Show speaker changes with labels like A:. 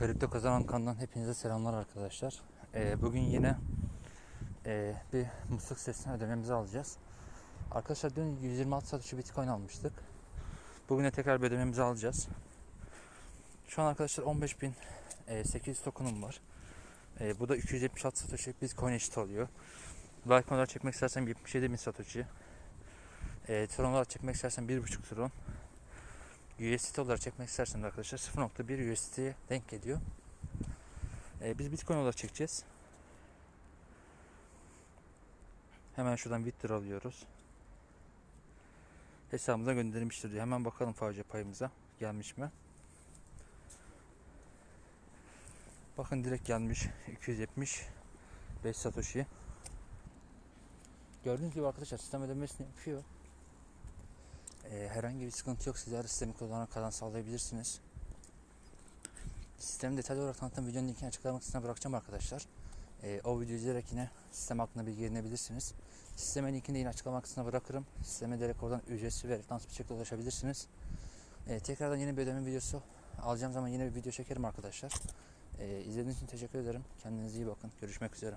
A: Kazanan kanalından hepinize selamlar arkadaşlar. Ee, bugün yine e, bir musluk sesini ödememizi alacağız. Arkadaşlar dün 126 satışlı bitcoin almıştık. Bugün de tekrar bir ödememizi alacağız. Şu an arkadaşlar 15.800 tokenum var. Ee, bu da 276 satışlık bitcoin eşit oluyor. Litecoin olarak çekmek istersem 77.000 satoshi. Ee, Tron olarak çekmek istersem 1.5 Tron. USDT olarak çekmek isterseniz arkadaşlar 0.1 USDT'ye denk geliyor. Ee, biz Bitcoin olarak çekeceğiz. Hemen şuradan withdraw alıyoruz. Hesabımıza gönderilmiştir diyor. Hemen bakalım facia payımıza gelmiş mi? Bakın direkt gelmiş 270 5 satoshi. Gördüğünüz gibi arkadaşlar sistem ödemesini yapıyor. Herhangi bir sıkıntı yok. Sizler de sistemi kullanarak kazanç sağlayabilirsiniz. Sistemi detaylı olarak tanıtan videonun linkini açıklama kısmına bırakacağım arkadaşlar. Ee, o videoyu izleyerek yine sistem hakkında bilgi edinebilirsiniz. Sistemin linkini de yine açıklama kısmına bırakırım. Sisteme direkt oradan ücretsiz ve reklamsız bir şekilde ulaşabilirsiniz. Ee, tekrardan yeni bir ödeme videosu alacağım zaman yine bir video çekerim arkadaşlar. Ee, izlediğiniz için teşekkür ederim. Kendinize iyi bakın. Görüşmek üzere.